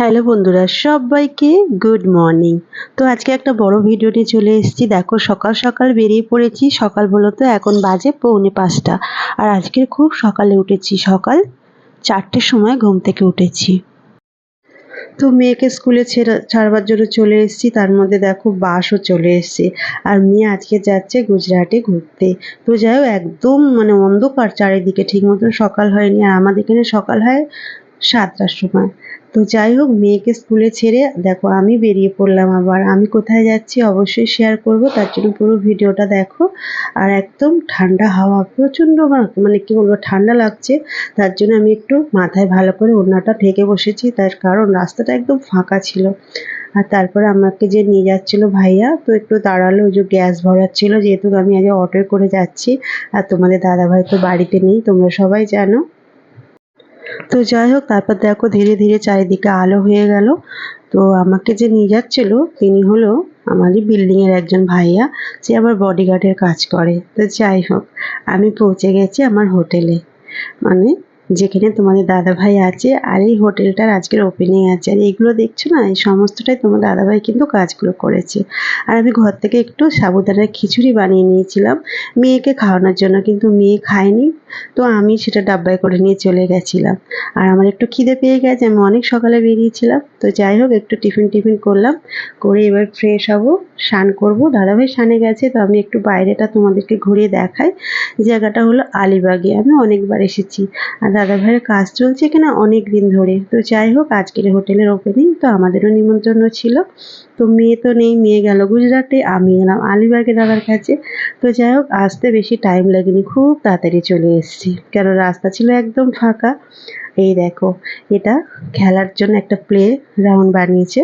Hello বন্ধুরা, সবাইকে good morning তো আজকে একটা বড় ভিডিও নিয়ে চলে এসেছি। দেখো, সকাল সকাল বেরিয়ে পড়েছি। সকাল বলতে এখন বাজে পৌনে পাঁচটা। আর আজকে খুব সকালে উঠেছি। সকাল চারটের সময় ঘুম থেকে উঠেছি। তো মেয়েকে স্কুলে ছেড়ে, ছাড়বার জন্য চলে এসেছি। তার মধ্যে দেখো বাসও চলে এসেছে। আর মেয়ে আজকে যাচ্ছে গুজরাটে ঘুরতে। তো যাই একদম মানে অন্ধকার চারিদিকে। ঠিক মতন সকাল হয়নি। আর আমাদের এখানে সকাল হয় সাতটার সময়। তো যাই হোক, মেয়েকে স্কুলে ছেড়ে, দেখো আমি বেরিয়ে পড়লাম আবার। আমি কোথায় যাচ্ছি অবশ্যই শেয়ার করব, তার জন্য পুরো ভিডিওটা দেখো। আর একদম ঠান্ডা হাওয়া, প্রচণ্ড মানে কি বলব, ঠান্ডা লাগছে। তার জন্য আমি একটু মাথায় ভালো করে ওড়নাটা ঢেকে বসেছি। তার কারণ রাস্তাটা একদম ফাঁকা ছিল। আর তারপরে আমাকে যে নিয়ে যাচ্ছিল ভাইয়া, তো একটু দাঁড়াল, ওই যে গ্যাস ভরাচ্ছিলো। যেহেতু আমি আজ অটোয় করে যাচ্ছি, আর তোমাদের দাদাভাই তো বাড়িতে নেই, তোমরা সবাই জানো। তো যাই হোক, তারপর দেখো ধীরে ধীরে চারিদিকে আলো হয়ে গেল। তো আমাকে যে নিয়ে যাচ্ছিল, তিনি হলো আমারই বিল্ডিংয়ের একজন ভাইয়া। যে আমার বডিগার্ডের কাজ করে। তো যাই হোক, আমি পৌঁছে গেছি আমার হোটেলে। মানে যেখানে তোমাদের দাদাভাই আছে আর এই হোটেলটার আজকের ওপেনিং আছে। আর এইগুলো দেখছ না? এই সমস্তটাই তোমার দাদাভাই কিন্তু কাজগুলো করেছে। আর আমি ঘর থেকে একটু সাবুদানার খিচুড়ি বানিয়ে নিয়েছিলাম। মেয়েকে খাওয়ানোর জন্য কিন্তু মেয়ে খায়নি। তো আমি সেটা ডাব্বায় করে নিয়ে চলে গেছিলাম। আর আমার একটু খিদে পেয়ে গেছে, আমি অনেক সকালে বেরিয়েছিলাম। তো যাই হোক, একটু টিফিন টিফিন করলাম। করে এবার ফ্রেশ হব, স্নান করব। দাদাভাই স্নানে গেছে, তো আমি একটু বাইরেটা তোমাদেরকে ঘুরিয়ে দেখাই। জায়গাটা হলো আলিবাগে। আমি অনেকবার এসেছি। আর দাদা ভাইয়ের কাজ চলছে এখানে অনেক দিন ধরে। তো যাই হোক, আজকের হোটেলের ওপেনিং তো আমাদেরও নিমন্ত্রণ ছিল। তো মেয়ে তো নেই, মেয়ে গেল গুজরাটে, আমি এলাম আলিবাগে দাদার কাছে। তো যাই হোক, আসতে বেশি টাইম লাগেনি, খুব তাড়াতাড়ি চলে এসেছি। কেন, রাস্তা ছিল একদম ফাঁকা। এই দেখো, এটা খেলার জন্য একটা প্লে গ্রাউন্ড বানিয়েছে।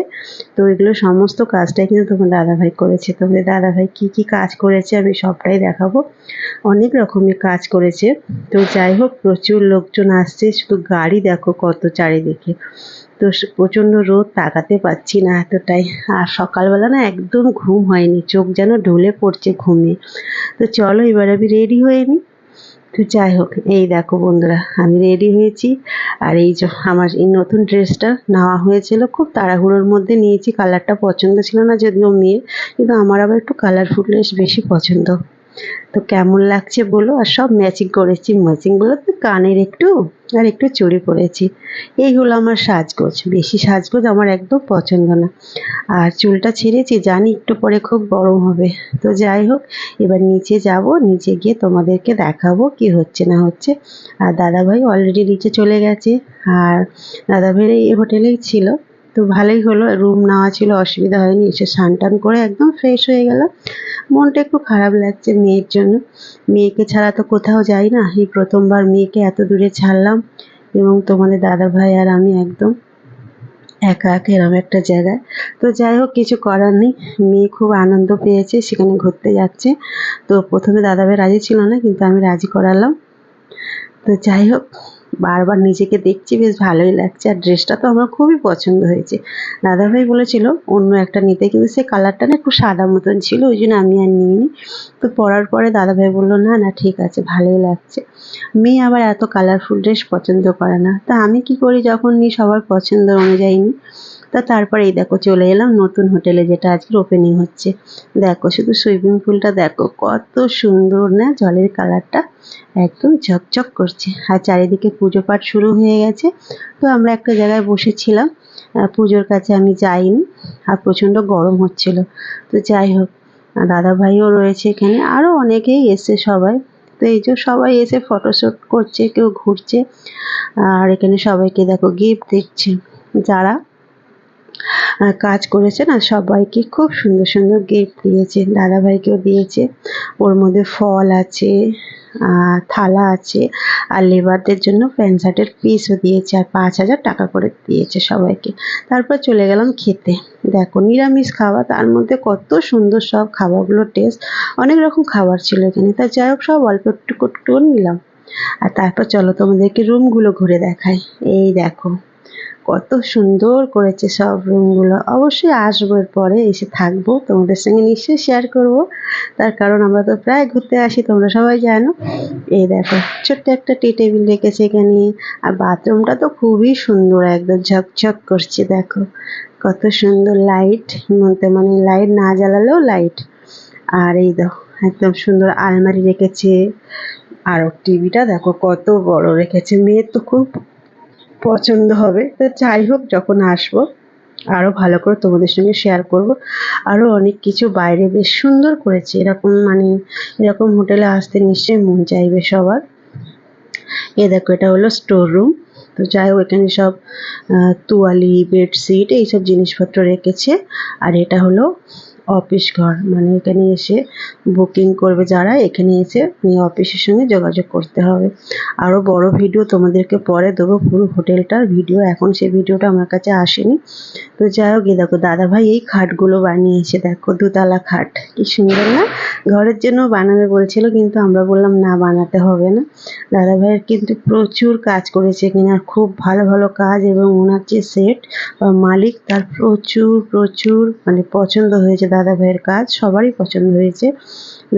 তো এগুলো সমস্ত কাজটাই কিন্তু তোমার দাদাভাই করেছে। তোমাদের দাদাভাই কি কি কাজ করেছে আমি সবটাই দেখাবো। অনেক রকমের কাজ করেছে। তো যাই হোক, প্রচুর লোকজন আসছে, শুধু গাড়ি দেখো কত চারিদিকে। তো প্রচণ্ড রোদ, তাকাতে পারছি না এতটাই। আর সকালবেলা না একদম ঘুম হয়নি, চোখ যেন ঢলে পড়ছে ঘুমে। তো চলো এবার আমি রেডি হয়ে নিই। তো যাই হোক, এই দেখো বন্ধুরা, আমি রেডি হয়েছি। আর এই যে আমার এই নতুন ড্রেসটা নেওয়া হয়েছিল, খুব তাড়াহুড়োর মধ্যে নিয়েছি। কালারটা পছন্দ ছিল না যদিও মেয়ের, কিন্তু আমার আবার একটু কালারফুল ড্রেস বেশি পছন্দ। তো কেমন লাগছে বলো? আর সব ম্যাচিং করেছি ম্যাচিং বলো তো, কানের একটু আর একটু চুড়ি পরেছি। এইগুলো আমার সাজগোজ। বেশি সাজগোজ আমার একদম পছন্দ না। আর চুলটা ছেড়েছি, জানি একটু পরে খুব গরম হবে। তো যাই হোক, এবার নিচে যাব, নিচে গিয়ে তোমাদেরকে দেখাবো কি হচ্ছে না হচ্ছে। আর দাদাভাই অলরেডি নিচে চলে গেছে। আর দাদাভাইয়ের এই হোটেলেই ছিল। তো ভালোই হলো রুম নেওয়া ছিল, অসুবিধা হয়নি, এসে স্নান টান করে একদম ফ্রেশ হয়ে গেল। মনটা একটু খারাপ লাগছে মেয়ের জন্য। মেয়েকে ছাড়া তো কোথাও যাই না। এই প্রথমবার মেয়েকে এত দূরে ছাড়লাম এবং তোমাদের দাদা ভাই আর আমি একদম একা একা এরম একটা জায়গায়। তো যাই হোক, কিছু করার নেই। মেয়ে খুব আনন্দ পেয়েছে, সেখানে ঘুরতে যাচ্ছে। তো প্রথমে দাদাভাই রাজি ছিল না, কিন্তু আমি রাজি করালাম। তো যাই হোক বারবার নিজেকে দেখছি, বেশ ভালোই লাগছে। আর ড্রেসটা তো আমার খুবই পছন্দ হয়েছে। দাদাভাই বলেছিল, অন্য একটা নিতে, কিন্তু সে কালারটা না একটু সাদা মতন ছিল, ওই জন্য আমি আর নিইনি। তো পরার পরে দাদাভাই বলল, না না, ঠিক আছে, ভালোই লাগছে। মেয়ে আবার এত কালারফুল ড্রেস পছন্দ করে না। তা আমি কি করি যখন নিই, সবার পছন্দ অনুযায়ী নিই। তা তারপরে এই দেখো চলে এলাম নতুন হোটেলে, যেটা আজকে ওপেনিং হচ্ছে। দেখো, শুধু সুইমিং পুলটা দেখো, কত সুন্দর, না? জলের কালারটা একদম ঝকঝক করছে। আর চারিদিকে পুজো পাঠ শুরু হয়ে গেছে। তো আমরা একটা জায়গায় বসেছিলাম পুজোর কাছে আমি যাইনি, আর প্রচণ্ড গরম হচ্ছিল। তো যাই হোক দাদা ভাইও রয়েছে এখানে আরও অনেকেই এসে সবাই। তো এই যে সবাই এসে ফটোশ্যুট করছে, কেউ ঘুরছে, আর এখানে সবাইকে দেখো গিফট দিচ্ছে। যারা কাজ করেছে না, সবাইকে খুব সুন্দর সুন্দর গিফট দিয়েছে, দাদাভাইকেও দিয়েছে। ওর মধ্যে ফল আছে থালা আছে, আর লেবারদের জন্য প্যান্ট শার্টের পিসও দিয়েছে, আর পাঁচ হাজার টাকা করে দিয়েছে সবাইকে। তারপর চলে গেলাম খেতে। দেখো, নিরামিষ খাওয়া তার মধ্যে কত সুন্দর সব খাবারগুলোর টেস্ট অনেক রকম খাবার ছিল এখানে। তা যাই হোক, সব অল্প একটু একটু নিলাম। আর তারপর চলো তোমাদেরকে রুমগুলো ঘুরে দেখাই। এই দেখো কত সুন্দর করেছে সব রুমগুলো অবশ্যই আসব পরে এসে থাকব। তোমাদের সঙ্গে নিশ্চয়ই শেয়ার করব। তার কারণ আমরা তো প্রায় ঘুরতে আসি, তোমরা সবাই জানো। এই দেখো, ছোট্ট একটা টি টেবিল রেখেছে এখানে। আর বাথরুমটা তো খুবই সুন্দর, একদম ঝকঝক করছে, দেখো। কত সুন্দর লাইট মধ্যে মানে লাইট না জ্বালালেও লাইট আর এই দেখো, একদম সুন্দর আলমারি রেখেছে। আর টিভিটা দেখো, কত বড় রেখেছে। মেয়ের তো খুব পছন্দ হবে। তো যাই হোক, যখন আসব আরও ভালো করে তোমাদের সঙ্গে শেয়ার করব। আরও অনেক কিছু বাইরে বেশ সুন্দর করেছে। এরকম মানে এরকম হোটেলে আসতে নিশ্চয়ই মন চাইবে সবার। এ দেখো, এটা হলো স্টোর রুম তো যাই হোক, এখানে সব তোয়ালি বেডশিট এইসব জিনিসপত্র রেখেছে। আর এটা হলো অফিস ঘর মানে এখানে এসে বুকিং করবে যারা, এখানে এসে নিয়ে অফিসের সঙ্গে যোগাযোগ করতে হবে। আরও বড় ভিডিও তোমাদেরকে পরে দেবো, পুরো হোটেলটার ভিডিও এখন সেই ভিডিওটা আমার কাছে আসেনি। তো যাই হোক দেখো, দাদাভাই এই খাটগুলো বানিয়েছে, দেখো, দুতলা খাট। কি সুন্দর না? ঘরের জন্য বানাবে বলছিল, কিন্তু আমরা বললাম না, বানাতে হবে না। দাদাভাইয়ের কিন্তু প্রচুর কাজ করেছে কিনা খুব ভালো ভালো কাজ, এবং ওনার যে সেট বা মালিক তার প্রচুর প্রচুর মানে পছন্দ হয়েছে দাদাভাইয়ের কাজ সবারই পছন্দ হয়েছে।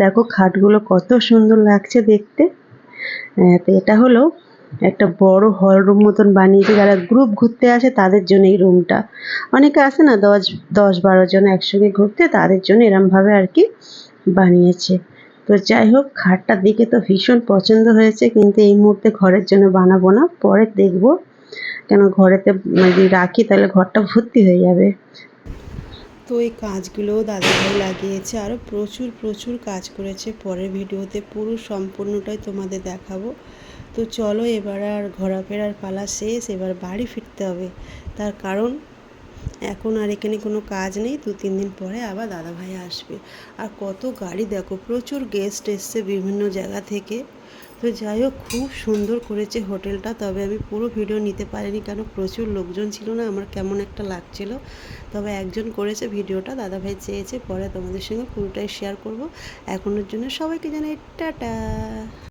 দেখো খাটগুলো কত সুন্দর লাগছে দেখতে। তো এটা হলো একটা বড় হল রুম মতন বানিয়েছে। যারা গ্রুপ ঘুরতে আসে তাদের জন্য এই রুমটা অনেকে আসে না, দশ দশ বারো জন একসঙ্গে ঘুরতে, তাদের জন্য এরমভাবে আর কি বানিয়েছে। তো যাই হোক খাটটা দেখে তো ভীষণ পছন্দ হয়েছে, কিন্তু এই মুহূর্তে ঘরের জন্য বানাবো না। পরে দেখব। কেন ঘরেতে যদি রাখি তাহলে ঘরটা ভর্তি হয়ে যাবে। তো এই কাজগুলোও দাদাভাই লাগিয়েছে। আরও প্রচুর প্রচুর কাজ করেছে। পরের ভিডিওতে পুরো সম্পূর্ণটাই তোমাদের দেখাবো। তো চলো এবার আর ঘোরাফেরার পালা শেষ। এবার বাড়ি ফিরতে হবে। তার কারণ, এখন আর এখানে কোনো কাজ নেই। দু, তিন দিন পরে আবার দাদাভাই আসবে। আর কত গাড়ি দেখো, প্রচুর গেস্ট এসছে বিভিন্ন জায়গা থেকে। তো যাই হোক, খুব সুন্দর করেছে হোটেলটা, তবে আমি পুরো ভিডিও নিতে পারিনি কেন প্রচুর লোকজন ছিল না, আমার কেমন একটা লাগছিল। তবে একজন করেছে ভিডিওটা, দাদাভাই চেয়েছে, পরে তোমাদের সঙ্গে পুরোটাই শেয়ার করব। এখনের জন্য সবাইকে জানাই টাটা।